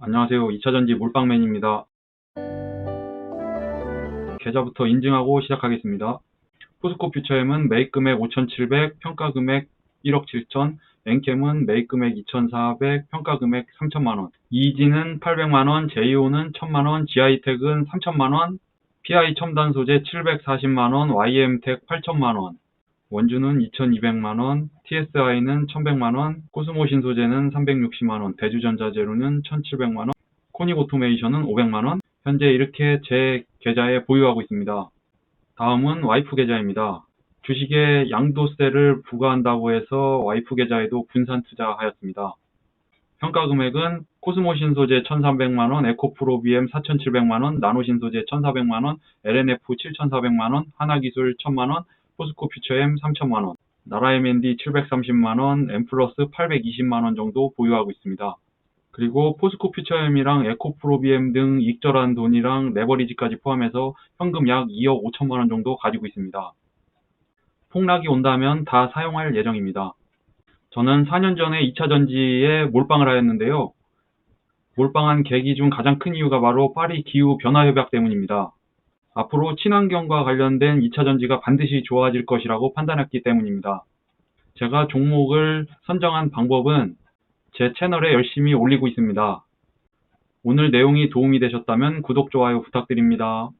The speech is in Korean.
안녕하세요. 2차전지 몰빵맨입니다. 계좌부터 인증하고 시작하겠습니다. 포스코 퓨처엠은 매입 금액 5,700, 평가 금액 1억 7천, 엔캠은 매입 금액 2,400, 평가 금액 3천만 원, 이지는 800만 원, 제이오는 1,000만원, 지아이텍은 3천만 원, PI 첨단 소재 740만 원, YM텍 8천만 원, 원주는 2,200만원, TSI는 1,100만원, 코스모신 소재는 360만원, 대주전자재료는 1,700만원, 코닉 오토메이션은 500만원, 현재 이렇게 제 계좌에 보유하고 있습니다. 다음은 와이프 계좌입니다. 주식에 양도세를 부과한다고 해서 와이프 계좌에도 분산 투자하였습니다. 평가 금액은 코스모신 소재 1,300만원, 에코프로비엠 4,700만원, 나노신 소재 1,400만원, LNF 7,400만원, 하나기술 1,000만원, 포스코 퓨처엠 3천만원, 나라MND 730만원, 엠플러스 820만원 정도 보유하고 있습니다. 그리고 포스코 퓨처엠이랑 에코프로비엠 등 익절한 돈이랑 레버리지까지 포함해서 현금 약 2억 5천만원 정도 가지고 있습니다. 폭락이 온다면 다 사용할 예정입니다. 저는 4년 전에 2차 전지에 몰빵을 하였는데요. 몰빵한 계기 중 가장 큰 이유가 바로 파리 기후 변화 협약 때문입니다. 앞으로 친환경과 관련된 2차 전지가 반드시 좋아질 것이라고 판단했기 때문입니다. 제가 종목을 선정한 방법은 제 채널에 열심히 올리고 있습니다. 오늘 내용이 도움이 되셨다면 구독, 좋아요 부탁드립니다.